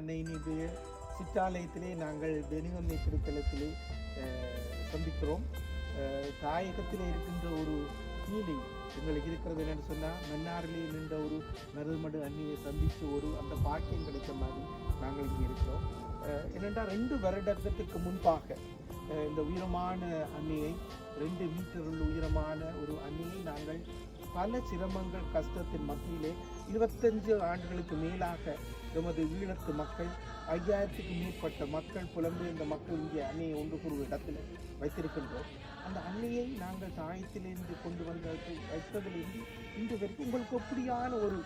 அன்னையினுடைய சிற்றாலயத்திலே நாங்கள் தெனிவன்மை திருத்தலத்திலே சந்திக்கிறோம். தாயகத்தில் இருக்கின்ற ஒரு ஃபீலிங் எங்களுக்கு இருக்கிறது என்னென்னு சொன்னால் மன்னாரிலே நின்ற ஒரு மருதுமடு அண்ணியை சந்தித்து ஒரு அந்த பாக்கியம் கிடைத்த மாதிரி நாங்கள் இங்கே இருக்கிறோம். என்னென்றால் ரெண்டு வருடத்திற்கு முன்பாக இந்த உயரமான அன்னியை ரெண்டு மீட்டருள் உள்ள உயரமான ஒரு அன்னியை நாங்கள் பல சிரமங்கள் கஷ்டத்தின் மத்தியிலே இருபத்தஞ்சு ஆண்டுகளுக்கு மேலாக எமது ஈழத்து மக்கள் ஐயாயிரத்துக்கு மேற்பட்ட மக்கள் புலம்பெயர்ந்த மக்கள் இங்கே அன்னையை ஒன்று கூறும் இடத்தில் வைத்திருக்கின்றோம். அந்த அன்னையை நாங்கள் தாயத்திலிருந்து கொண்டு வந்த வைத்ததிலிருந்து இன்று வரைக்கும் உங்களுக்கு எப்படியான ஒரு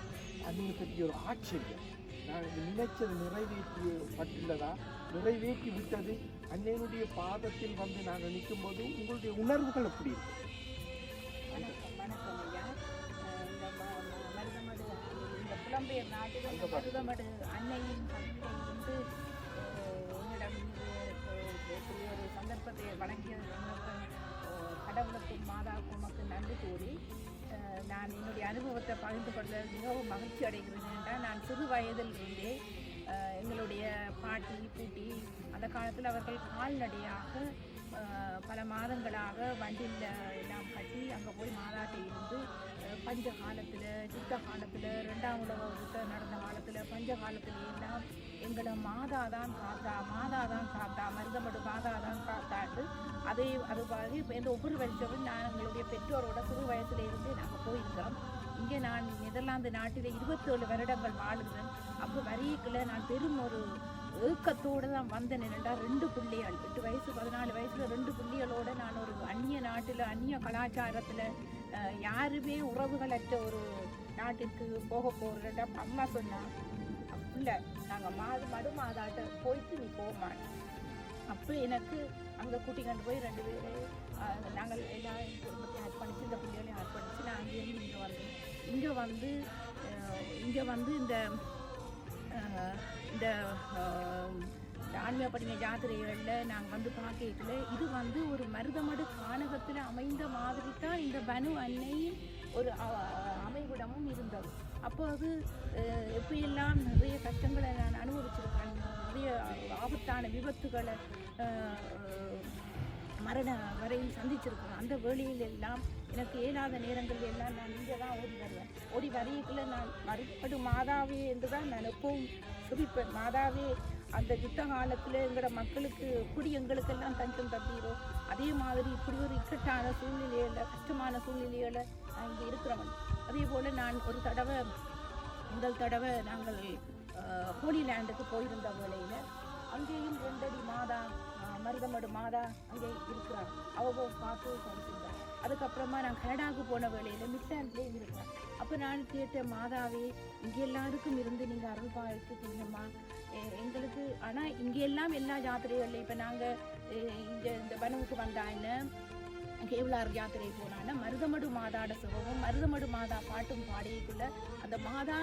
அன்னையை பற்றிய ஒரு ஆச்சரியம் நாங்கள் நினைச்சது நிறைவேற்றியப்பட்டுள்ளதா? நிறைவேற்றி விட்டது அன்னையினுடைய பாதத்தில் வந்து நாங்கள் நிற்கும் போது உங்களுடைய உணர்வுகள் எப்படி இருக்கு? வணக்கம் வணக்கம் நாடுகள் இந்த மருதமடு அன்னையின் பதிவை வந்து என்னிடம் இப்படி ஒரு சந்தர்ப்பத்தை வழங்கியது கடவுளுக்கும் மாதாவுக்கும் உமக்கு நன்றி கூறி நான் என்னுடைய அனுபவத்தை பகிர்ந்து கொள்வதில் மிகவும் மகிழ்ச்சி அடைகிறேன் என்றால் நான் சிறு வயதில் இருந்தே எங்களுடைய பாட்டி பூட்டி அந்த காலத்தில் அவர்கள் கால்நடையாக பல மாதங்களாக வண்டியில் எல்லாம் கட்டி அங்கே போய் மாதாட்டை இருந்து பஞ்ச காலத்தில் யுத்த காலத்தில் ரெண்டாம் உலக யுத்தம் நடந்த காலத்தில் பஞ்ச காலத்தில் எல்லாம் எங்களை மாதா தான் காத்தா மாதா தான் காத்தா மருதமடு மாதா தான் காத்தாட்டு அதே அது மாதிரி இப்போ இந்த ஒவ்வொரு வருஷமும் நான் எங்களுடைய பெற்றோரோட சிறு வயசுல இருந்து நாங்கள் போயிருக்கிறோம். இங்கே நான் நெதர்லாந்து நாட்டில் இருபத்தேழு வருடங்கள் வாழுகிறேன். அப்போ வரிக்குள்ள நான் பெரும் ஒரு ஏக்கத்தோடு தான் வந்தேன் நின்றுண்டா ரெண்டு பிள்ளைகள் எட்டு வயசு பதினாலு வயசில் ரெண்டு பிள்ளைகளோடு நான் ஒரு அந்நிய நாட்டில் அந்நிய கலாச்சாரத்தில் யாருமே உறவுகளற்ற ஒரு நாட்டிற்கு போக போகிறேன்டா அம்மா சொன்னான் இல்லை நாங்கள் மாது மடு மாதாட்ட போயிட்டு நீ போமா அப்போ எனக்கு அங்கே கூட்டி கொண்டு போய் ரெண்டு பேரும் நாங்கள் எல்லாம் குடும்பத்தையும் அர்ப்பணித்து இந்த பிள்ளைகளையும் அர்ப்பணித்து நான் அங்கேருந்து இங்கே வந்தேன் இங்கே வந்து இங்கே வந்து இந்த இந்த ஆன்மீக படிங்க ஜாத்திரைகளில் நாங்கள் வந்து பார்க்கல இது வந்து ஒரு மருதமடு கானகத்தில் அமைந்த மாதிரி தான் இந்த பனு அன்னையின் ஒரு அ- அமைவிடமும் இருந்தது. அப்போ அது எப்படியெல்லாம் நிறைய கஷ்டங்களை நான் அனுபவிச்சிருக்கேன் நிறைய ஆபத்தான விபத்துகளை மரண வரையில் சந்திச்சிருக்கேன். அந்த வேலையில் எல்லாம் எனக்கு ஏனாத நேரங்கள் எல்லாம் நான் இங்கே தான் ஓடி வருவேன். ஓடி வரையக்குள்ள நான் மறுபடி மாதாவே என்று தான் நான் எப்பவும் சுரிப்பேன் மாதாவே அந்த யுத்த காலத்தில் எங்களோட மக்களுக்கு இப்படி எங்களுக்கெல்லாம் தஞ்சம் தந்தீரோ? அதே மாதிரி இப்படி ஒரு இக்கட்டான சூழ்நிலையில் கஷ்டமான சூழ்நிலையில் நான் இங்கே இருக்கிறவன். அதே போல் நான் ஒரு தடவை முதல் தடவை நாங்கள் ஹோலி லேண்டுக்கு போயிருந்த வேளையில் அங்கேயும் ரெண்டடி மாதா மருதமடு மாதா அங்கே இருக்கிறார். அவ பார்த்து படிச்சிருந்தார் அதுக்கப்புறமா நான் கனடாவுக்கு போன வேலையில் மிட்லாண்ட்லேயும் இருந்தேன். அப்போ நான் கேட்ட மாதாவே இங்கே எல்லாருக்கும் இருந்து நீங்கள் அருள் பாய்த்துக்கீங்கம்மா எங்களுக்கு ஆனால் இங்கே எல்லாம் எல்லா ஜாத்திரைகள்லையும் இப்போ நாங்கள் இங்கே இந்த வனவுக்கு வந்தாங்க கேவலார் யாத்திரை போனான்னா மருதமடு மாதாட சுகமும் மருதமடு மாதா பாட்டும் பாடியக்குள்ள அந்த மாதா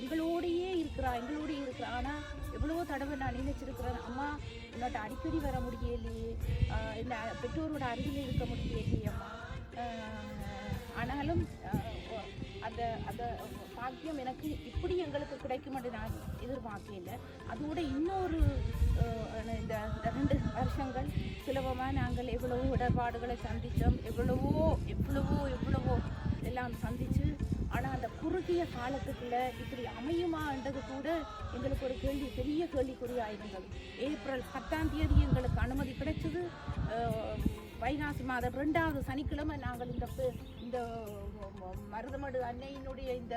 எங்களோடையே இருக்கிறா எங்களோடயே இருக்கிறா. ஆனால் எவ்வளவோ தடவை நான் நினைச்சிருக்கிறேன் அம்மா என்னோட அடிக்கடி வர முடியலையே என்ன பெற்றோரோட அருகில் இருக்க முடியலையே அம்மா. ஆனாலும் அந்த அந்த பாக்கியம் எனக்கு இப்படி எங்களுக்கு கிடைக்கும் என்று நான் எதிர்பார்க்கல அதோட இன்னொரு இந்த ரெண்டு வருஷங்கள் சுலபமாக நாங்கள் எவ்வளவோ இடர்பாடுகளை சந்தித்தோம். எவ்வளவோ எவ்வளவோ எவ்வளவோ எல்லாம் சந்திச்சு ஆனால் அந்த குறுகிய காலத்துக்குள்ள இப்படி அமையுமான்றது கூட எங்களுக்கு ஒரு கேள்வி பெரிய கேள்விக்குறியாக இருந்தது ஏப்ரல் பத்தாம் தேதி எங்களுக்கு அனுமதி கிடைச்சது. வைகாசி மாதம் ரெண்டாவது சனிக்கிழமை நாங்கள் இந்த இந்த மருதமடு அன்னையினுடைய இந்த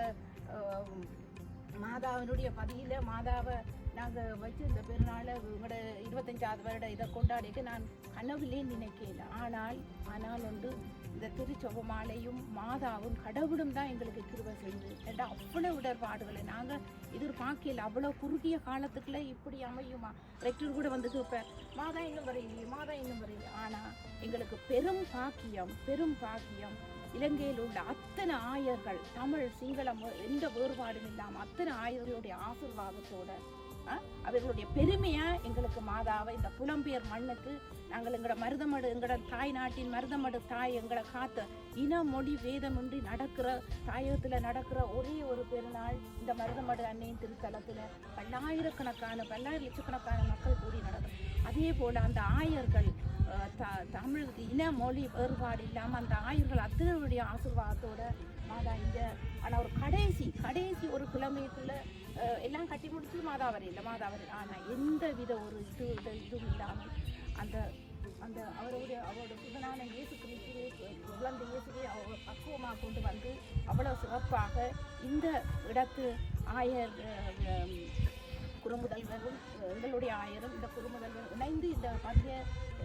மாதாவினுடைய பதியில் மாதாவை நாங்கள் வச்சு இந்த பெருநாளை உங்களோட இருபத்தஞ்சாவது வருட இதை கொண்டாடிட்டு நான் கனவுலேயே நினைக்கல. ஆனால் ஆனால் வந்து இந்த திருச்சொபமாலையும் மாதாவும் கடவுளும் தான் எங்களுக்கு கிருபை செய்து ஏண்டா அவ்வளோ இடர்பாடுகளை நாங்கள் எதிர்பார்க்கல. அவ்வளோ குறுகிய காலத்துக்குள்ள இப்படி அமையுமா? ரெக்டர் கூட வந்து கேட்பேன் மாதா இன்னும் வரையிலையே மாதா இன்னும் வரையில ஆனால் எங்களுக்கு பெரும் பாக்கியம் பெரும் பாக்கியம். இலங்கையில் உள்ள அத்தனை ஆயர்கள் தமிழ் சிங்களம் எந்த வேறுபாடும் இல்லாமல் அத்தனை ஆயர்களுடைய ஆசீர்வாதத்தோட அவர்களுடைய பெருமையா எங்களுக்கு மாதாவை இந்த புலம்பெயர் மண்ணுக்கு நாங்கள் எங்களோட மருதமடு எங்களோட தாய் நாட்டின் மருதமடு தாய் எங்களை காத்த இன மொழி வேதமின்றி நடக்கிற தாயகத்தில் நடக்கிற ஒரே ஒரு பெருநாள் இந்த மருதமடு அன்னையின் திருத்தலத்தில் பல்லாயிரக்கணக்கான பல்லாயிரம் லட்சக்கணக்கான மக்கள் கூடி நடக்கும். அதே போல் அந்த ஆயர்கள் த- தமிழுக்கு இன மொழி வேறுபாடு இல்லாமல் அந்த ஆயர்கள் அத்தனையுடைய ஆசிர்வாதத்தோட மாதா இங்க. ஆனா ஒரு கடைசி கடைசி ஒரு கிலோமீட்டர்ல எல்லாம் கட்டி முடிச்சு மாதாவரி இல்லை மாதாவரி ஆனா எந்த வித ஒரு இது இதுவும் இல்லாமல் அந்த அந்த அவருடைய அவரோட புதனான இயேசு கிறிஸ்துவை குழந்தை இயேசுவை அவர் பக்குவமாக கொண்டு வந்து அவ்வளோ சிறப்பாக இந்த இடத்து ஆயர் குறுமுதல்வரும் எங்களுடைய ஆயரும் இந்த குறுமுதல்வர் இணைந்து இந்த மத்திய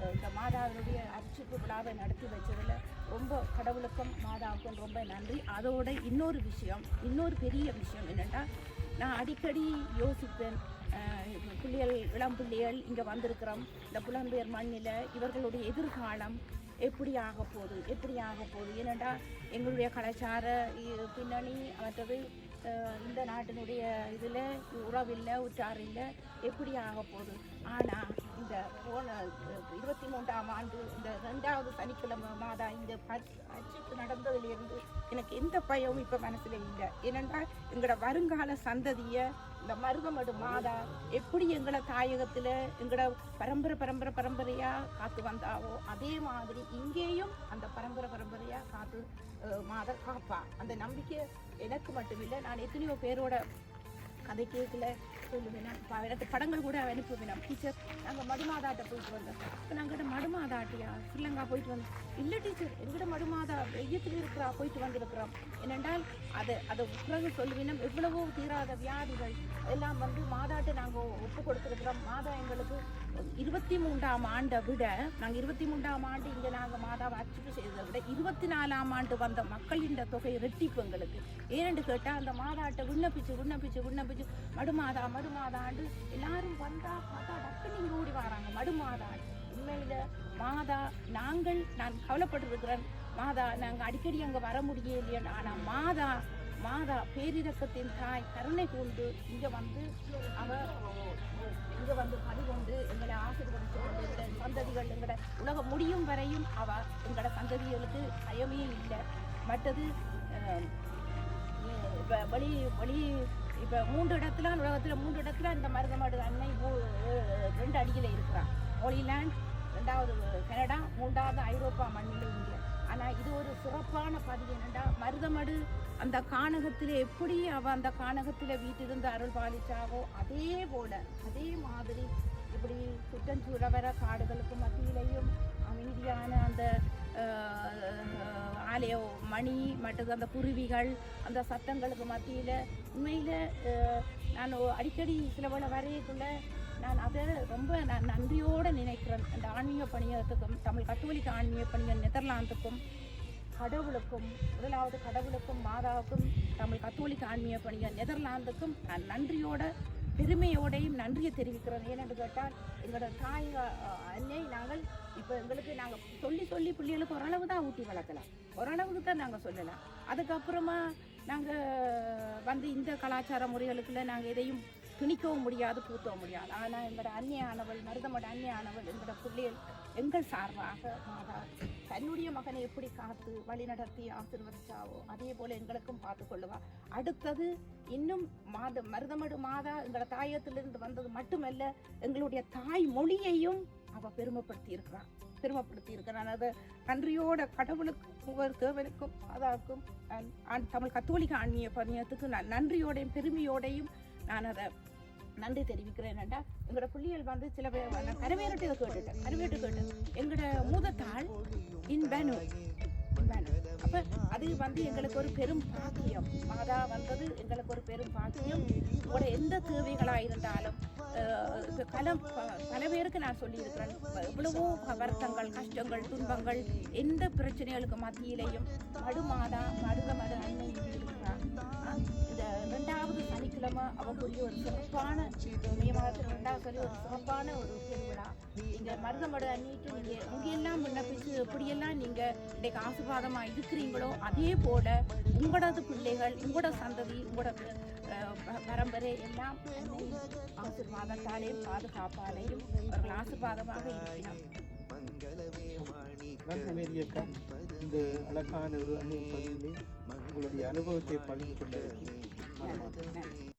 இந்த மாதாவினுடைய அர்ச்சிப்பு விழாவை நடத்தி வச்சதில் ரொம்ப கடவுளுக்கும் மாதாவுக்கும் ரொம்ப நன்றி. அதோட இன்னொரு விஷயம் இன்னொரு பெரிய விஷயம் என்னென்னா நான் அடிக்கடி யோசிப்பேன். பிள்ளைகள் இளம் பிள்ளைகள் இங்கே வந்திருக்கிறோம். இந்த புலம்பெயர் மண்ணில் இவர்களுடைய எதிர்காலம் எப்படி ஆக போகுது எப்படி ஆக போகுது? ஏனென்றா எங்களுடைய கலாச்சார பின்னணி மற்றது இந்த நாட்டினுடைய இதில் உறவில்லை உற்றார் இல்லை எப்படி ஆக போகுது? ஆனால் இந்த போன இருபத்தி மூன்றாம் ஆண்டு இந்த ரெண்டாவது சனிக்கிழமை மாதா இந்த அச்சுக்கு நடந்ததுலேருந்து எனக்கு எந்த பயமும் இப்போ மனசில் இல்லை. ஏனென்றால் எங்களோட வருங்கால சந்ததியை இந்த மருதமடு மாதா எப்படி எங்களை தாயகத்தில் எங்களோட பரம்பரை பரம்பரை பரம்பரையாக காத்து வந்தாவோ அதே மாதிரி இங்கேயும் அந்த பரம்பரை பரம்பரையாக காத்து மாதா காப்பா. அந்த நம்பிக்கை எனக்கு மட்டும் இல்லை. நான் எத்தனையோ பேரோட கதை கேட்கல சொல்லுவேன் எனக்கு படங்கள் கூட அனுப்புவேன். டீச்சர் நாங்கள் மடுமாதாட்ட போயிட்டு வந்தோம். இப்போ நாங்கள் மடுமாதாட்டியா ஸ்ரீலங்கா போயிட்டு வந்தோம். இல்லை டீச்சர் எங்கிட்ட மடுமாதா வெய்யத்தில் இருக்கிறா போயிட்டு வந்திருக்கிறோம் ஏனென்றால் அதை அதை பிறகு சொல்லுவேன் எவ்வளவோ தீராத வியாதிகள் எல்லாம் வந்து மாதாட்ட நாங்கள் ஒப்பு கொடுத்துருக்குறோம். மாதா எங்களுக்கு இருபத்தி மூன்றாம் ஆண்டை விட நாங்கள் இருபத்தி மூன்றாம் ஆண்டு இங்கே நாங்கள் மாதாவை அர்ச்சிப்பு செய்ததை விட இருபத்தி நாலாம் ஆண்டு வந்த மக்களின் தொகை ரெட்டிப்பு எங்களுக்கு. ஏனென்று கேட்டால் அந்த மாதாட்டை விண்ணப்பிச்சு விண்ணப்பிச்சு விண்ணப்பிச்சு மடுமாதா மடுமாதாண்டு எல்லாரும் வந்தா பார்த்தா டக்குன்னு ஓடி வராங்க. மடுமாதா உண்மையில மாதா நாங்கள் நான் கவலைப்பட்டிருக்கிறேன். மாதா நாங்கள் அடிக்கடி அங்கே வர முடியலையே ஆனால் மாதா மாதா பேரிரக்கத்தின் தாய் கருணை கொண்டு இங்கே வந்து அவர் இங்கே வந்து பணிகொண்டு எங்களை ஆசீர்வதித்து கொண்டு எங்களோட சந்ததிகள் எங்களோட உலகம் முடியும் வரையும் அவ எங்களோட சந்ததிகளுக்கு பயமே இல்லை. மற்றது இப்போ வெளி வெளி இப்போ மூன்று இடத்துல உலகத்தில் மூன்று இடத்துல இந்த மருதமாடு அன்னை ரெண்டு அடியில் இருக்கிறான் ஹோலிலேண்ட் ரெண்டாவது கனடா மூன்றாவது ஐரோப்பா மண்ணில் இங்கே ஆனால் இது ஒரு சிறப்பான பதிவு என்னென்னா மருதமடு அந்த கானகத்தில் எப்படி அவ அந்த கானகத்தில் வீட்டிலிருந்து அருள் பாலிச்சாவோ அதே போல அதே மாதிரி இப்படி சுற்றஞ்சூழ வர காடுகளுக்கு மத்தியிலையும் அமைதியான அந்த ஆலய மணி மற்றது அந்த குருவிகள் அந்த சத்தங்களுக்கு மத்தியில் உண்மையில் நான் அடிக்கடி சில வேளை வரையக்குள்ள நான் அதை ரொம்ப நான் நன்றியோடு நினைக்கிறேன். அந்த ஆன்மீக பணியத்துக்கும் தமிழ் கத்தோலிக்க ஆன்மீக பணியம் நெதர்லாந்துக்கும் கடவுளுக்கும் முதலாவது கடவுளுக்கும் மாதாவுக்கும் தமிழ் கத்தோலிக்க ஆன்மீக பணியர் நெதர்லாந்துக்கும் நான் நன்றியோட பெருமையோடையும் நன்றியை தெரிவிக்கிறோம் ஏனென்று கேட்டால் எங்களோட தாய் அன்னை நாங்கள் இப்போ எங்களுக்கு நாங்கள் சொல்லி சொல்லி பிள்ளைகளுக்கு ஓரளவு தான் ஊட்டி வளர்க்கலாம். ஓரளவுக்கு தான் நாங்கள் சொல்லலாம். அதுக்கப்புறமா நாங்கள் வந்து இந்த கலாச்சார முறைகளுக்குள்ள நாங்கள் எதையும் திணிக்கவும் முடியாது பூத்தவும் முடியாது. ஆனால் எங்களோட அந்நியானவள் மருதமோட அந்நியானவள் எங்களோட பிள்ளைகள் எங்கள் சார்பாக மாதா தன்னுடைய மகனை எப்படி காத்து வழி நடத்தி ஆசிர்வதிச்சாவோ அதே போல எங்களுக்கும் பார்த்து கொள்ளுவா. அடுத்தது இன்னும் மாத மருதமடு மாதா எங்களோட தாயத்திலிருந்து வந்தது மட்டுமல்ல எங்களுடைய தாய் மொழியையும் அவ பெருமைப்படுத்தி இருக்கிறான் பெருமைப்படுத்தி இருக்கிறான் அதை நன்றியோட கடவுளுக்கும் ஒவ்வொரு தேவனுக்கும் மாதாவுக்கும் தமிழ் கத்தோலிக்க ஆன்மீக பணியத்துக்கு நான் நன்றியோடையும் பெருமையோடையும் நான் அதை நன்றி தெரிவிக்கிறேன் என்னடா எங்களோட பிள்ளைகள் வந்து சில பேர் நான் கருவேரட்டு கேட்டுட்டேன் கருவேட்டு கேட்டு. எங்களோட மூதத்தாள் இன்பனு அப்ப அது வந்து எங்களுக்கு ஒரு பெரும் பாக்கியம். மாதா வந்தது எங்களுக்கு ஒரு பெரும் பாக்கியம். உங்களோட எந்த தேவைகளா இருந்தாலும் பல பல பேருக்கு நான் சொல்லியிருக்கிறேன். எவ்வளவோ வருத்தங்கள் கஷ்டங்கள் துன்பங்கள் எந்த பிரச்சனைகளுக்கு மத்தியிலையும் மடு மாதா மத அன்னை இருக்கிறார் இந்த ரெண்டாவது சனிக்கிழமை அவங்களுடைய ஒரு சிறப்பான மே மாதத்தில் ரெண்டாவது சொல்லி ஒரு சிறப்பான ஒரு திருவிழா. நீங்க மருதமடு அன்னிட்டு நீங்க எங்கெல்லாம் விண்ணப்பிச்சு எப்படியெல்லாம் நீங்க இன்னைக்கு ஆசீர்வாதமா இருக்கிறீங்களோ அதே போல உங்களோட பிள்ளைகள் உங்களோட சந்ததி உங்களோட பரம்பரை எல்லாம் அன்னையின் பாதுகாப்பாலேயும் அவர்கள் ஆசீர்வாதமாக இருக்கிறார் இந்த அழகான ஒரு அன்னை உங்களுடைய அனுபவத்தை பகிர்ந்து கொண்டிருக்கிறேன்